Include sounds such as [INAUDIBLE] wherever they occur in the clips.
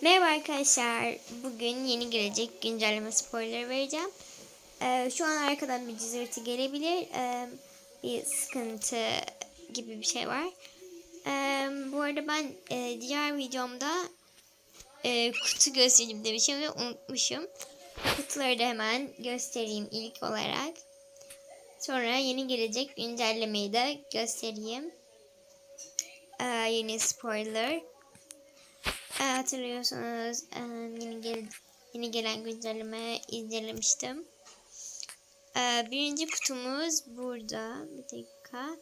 Merhaba arkadaşlar. Bugün yeni gelecek güncelleme spoiler vereceğim. Ee, şu an arkadan bir cızırtı gelebilir. Ee, bir sıkıntı gibi bir şey var. Ee, bu arada ben e, diğer videomda e, kutu göstereyim demişim ve unutmuşum. Kutuları da hemen göstereyim ilk olarak. Sonra yeni gelecek güncellemeyi de göstereyim. Ee, yeni spoiler. Ee, hatırlıyorsanız e, yeni, gel yeni gelen güncelleme incelemiştim. Ee, birinci kutumuz burada. Bir dakika.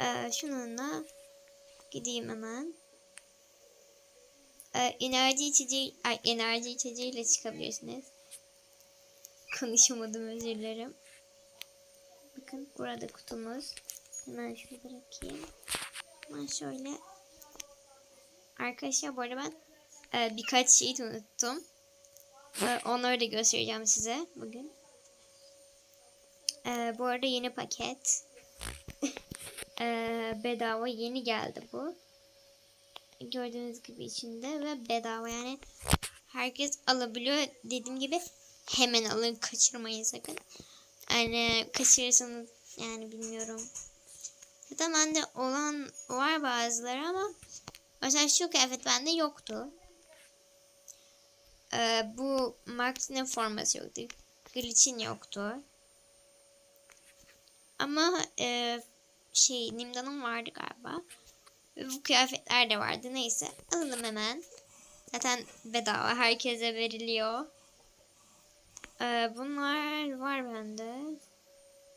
Ee, şununla gideyim hemen. Enerji içeceği, ay, enerji içeceğiyle çıkabilirsiniz. Konuşamadım özür dilerim. Bakın burada kutumuz. Hemen şunu bırakayım. Hemen şöyle Arkadaşlar bu arada ben e, birkaç şeyi unuttum. E, onları da göstereceğim size bugün. E, bu arada yeni paket. e, bedava yeni geldi bu. Gördüğünüz gibi içinde ve bedava yani herkes alabiliyor. Dediğim gibi hemen alın kaçırmayın sakın. Yani kaçırırsanız yani bilmiyorum. Zaten bende olan var bazıları ama Mesela şu kıyafet bende yoktu. Ee, bu Max'in forması yoktu. Glitch'in yoktu. Ama e, şey Nimda'nın vardı galiba. Ve bu kıyafetler de vardı. Neyse alalım hemen. Zaten bedava herkese veriliyor. Ee, bunlar var bende.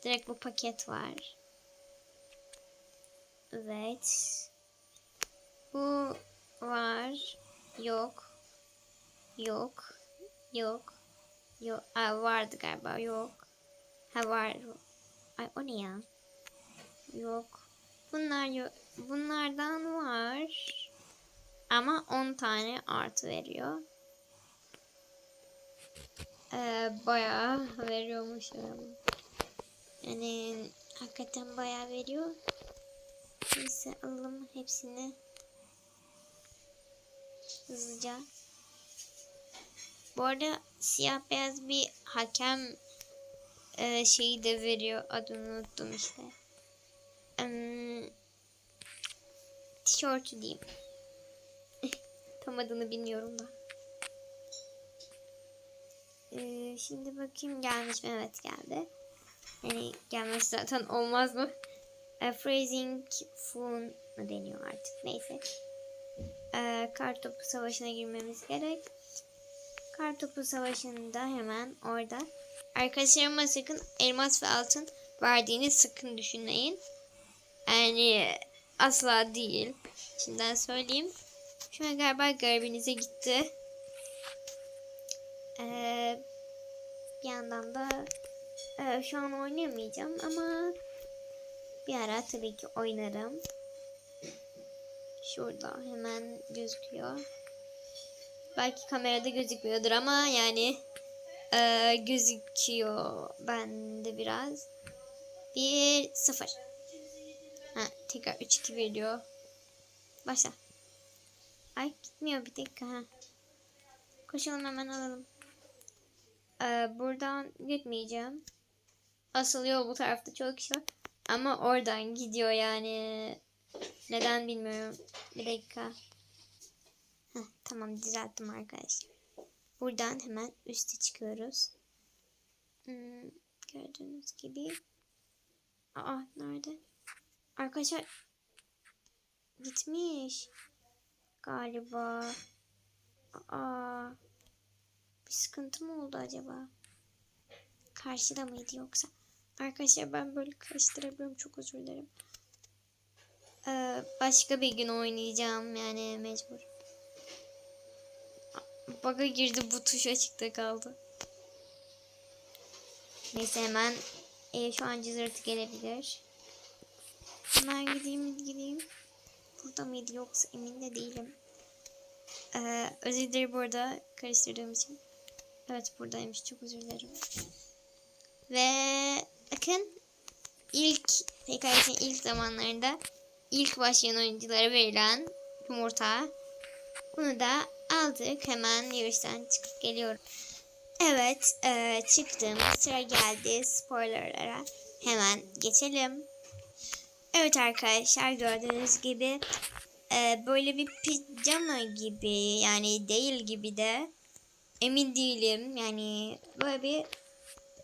Direkt bu paket var. Evet. Bu var. Yok. Yok. Yok. Yok. Aa, vardı galiba. Yok. Ha var. Ay o ne ya? Yok. Bunlar yok. Bunlardan var. Ama 10 tane artı veriyor. Ee, bayağı veriyormuş yani. Hakikaten bayağı veriyor. Neyse alalım hepsini hızlıca. Bu arada siyah beyaz bir hakem e, şeyi de veriyor. Adını unuttum işte. Um, tişörtü diyeyim. [LAUGHS] Tam adını bilmiyorum da. Ee, şimdi bakayım gelmiş mi? Evet geldi. Yani gelmesi zaten olmaz mı? E, phrasing phone mı deniyor artık. Neyse e, kartopu savaşına girmemiz gerek. Kartopu savaşında hemen orada. Arkadaşlarıma sakın elmas ve altın verdiğini sakın düşünmeyin. Yani asla değil. Şimdiden söyleyeyim. Şu an galiba garibinize gitti. Ee, bir yandan da e, şu an oynayamayacağım ama bir ara tabii ki oynarım. Şurada hemen gözüküyor. Belki kamerada gözükmüyordur ama yani e, gözüküyor bende biraz. Bir sıfır. Ha, tekrar 3 2 veriyor. Başla. Ay gitmiyor bir dakika. Ha. Koşalım hemen alalım. Ee, buradan gitmeyeceğim. Asıl yol bu tarafta çok kişi var. Ama oradan gidiyor yani. Neden bilmiyorum. Bir dakika. Heh, tamam düzelttim arkadaşlar. Buradan hemen üste çıkıyoruz. Hmm, gördüğünüz gibi. Aa nerede? Arkadaşlar gitmiş. Galiba. Aa bir sıkıntı mı oldu acaba? Karşıda mıydı yoksa? Arkadaşlar ben böyle karıştırabiliyorum. Çok özür dilerim. Ee, başka bir gün oynayacağım yani mecbur. Bug'a girdi bu tuş açıkta kaldı. Neyse hemen e, şu an cızırtı gelebilir. Hemen gideyim gideyim. Burada mıydı yoksa emin de değilim. Ee, özür dilerim burada karıştırdığım için. Evet buradaymış çok özür dilerim. Ve bakın ilk PKS'in ilk zamanlarında ilk başlayan oyunculara verilen yumurta. Bunu da aldık. Hemen yarıştan çıkıp geliyorum. Evet e, çıktım. Sıra geldi spoilerlara. Hemen geçelim. Evet arkadaşlar gördüğünüz gibi e, böyle bir pijama gibi yani değil gibi de emin değilim. Yani böyle bir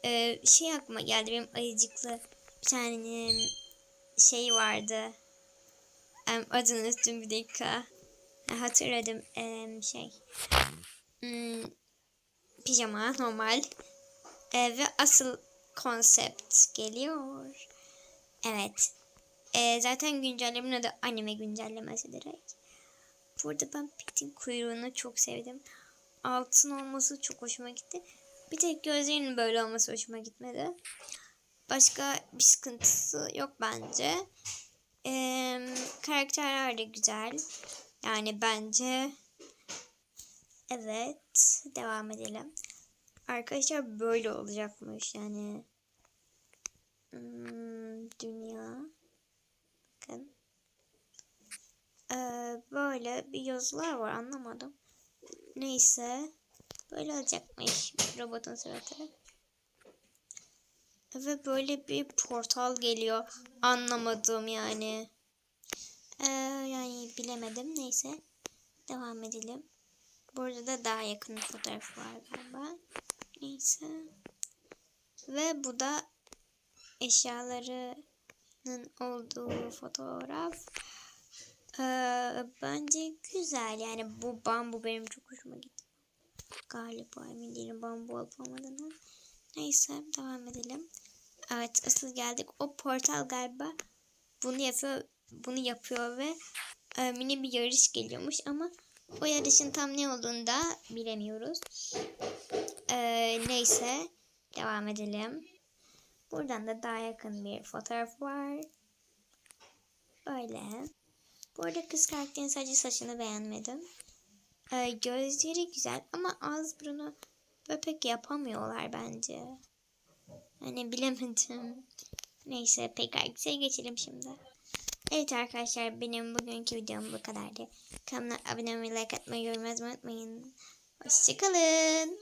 e, şey aklıma geldi benim ayıcıklı bir tane şey vardı. Em, adını unuttum bir dakika. Ha, hatırladım Em, şey. Hmm, pijama normal. E, ve asıl konsept geliyor. Evet. E, zaten güncellemenin adı anime güncellemesi direkt. Burada ben Pet'in kuyruğunu çok sevdim. Altın olması çok hoşuma gitti. Bir tek gözlerinin böyle olması hoşuma gitmedi. Başka bir sıkıntısı yok bence. Ee, karakterler de güzel. Yani bence evet devam edelim. Arkadaşlar böyle olacakmış yani. Hmm, dünya. Bakın. Ee, böyle bir yazılar var anlamadım. Neyse. Böyle olacakmış robotun suratı. Ve böyle bir portal geliyor. Anlamadım yani. Ee, yani bilemedim. Neyse. Devam edelim. Burada da daha yakın fotoğraf var galiba. Neyse. Ve bu da eşyalarının olduğu fotoğraf. Ee, bence güzel. Yani bu bambu benim çok hoşuma gitti. Galiba emin değilim bambu olup olmadığını. Neyse devam edelim. Evet asıl geldik. O portal galiba bunu yapıyor, bunu yapıyor ve e, mini bir yarış geliyormuş ama o yarışın tam ne olduğunu da bilemiyoruz. E, neyse devam edelim. Buradan da daha yakın bir fotoğraf var. Öyle. Bu arada kız karakterin sadece saçını beğenmedim. Ee, gözleri güzel ama ağız burnu böyle pek yapamıyorlar bence. Hani bilemedim. Neyse pek güzel geçelim şimdi. Evet arkadaşlar benim bugünkü videom bu kadardı. Kanalıma abone olmayı, like atmayı, yorum yazmayı unutmayın. Hoşçakalın.